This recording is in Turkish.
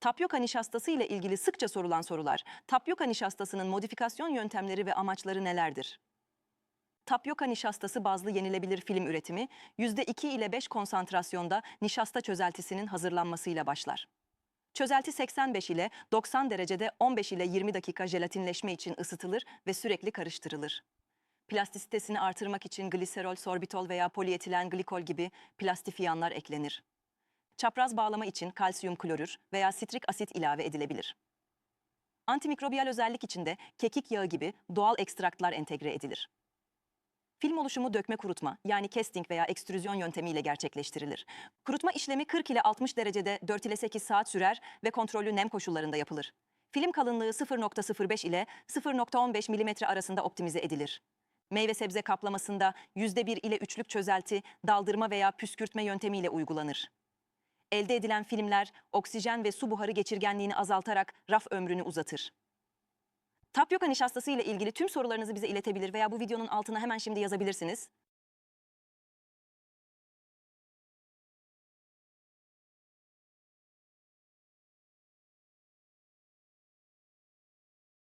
Tapyoka nişastası ile ilgili sıkça sorulan sorular. Tapyoka nişastasının modifikasyon yöntemleri ve amaçları nelerdir? Tapyoka nişastası bazlı yenilebilir film üretimi %2 ile 5 konsantrasyonda nişasta çözeltisinin hazırlanmasıyla başlar. Çözelti 85 ile 90 derecede 15 ile 20 dakika jelatinleşme için ısıtılır ve sürekli karıştırılır. Plastisitesini artırmak için gliserol, sorbitol veya polietilen glikol gibi plastifiyanlar eklenir. Çapraz bağlama için kalsiyum klorür veya sitrik asit ilave edilebilir. Antimikrobiyal özellik için de kekik yağı gibi doğal ekstraktlar entegre edilir. Film oluşumu dökme kurutma yani casting veya ekstrüzyon yöntemiyle gerçekleştirilir. Kurutma işlemi 40 ile 60 derecede 4 ile 8 saat sürer ve kontrollü nem koşullarında yapılır. Film kalınlığı 0.05 ile 0.15 mm arasında optimize edilir. Meyve sebze kaplamasında %1 ile 3'lük çözelti, daldırma veya püskürtme yöntemiyle uygulanır. Elde edilen filmler oksijen ve su buharı geçirgenliğini azaltarak raf ömrünü uzatır. Tapyoka nişastası ile ilgili tüm sorularınızı bize iletebilir veya bu videonun altına hemen şimdi yazabilirsiniz.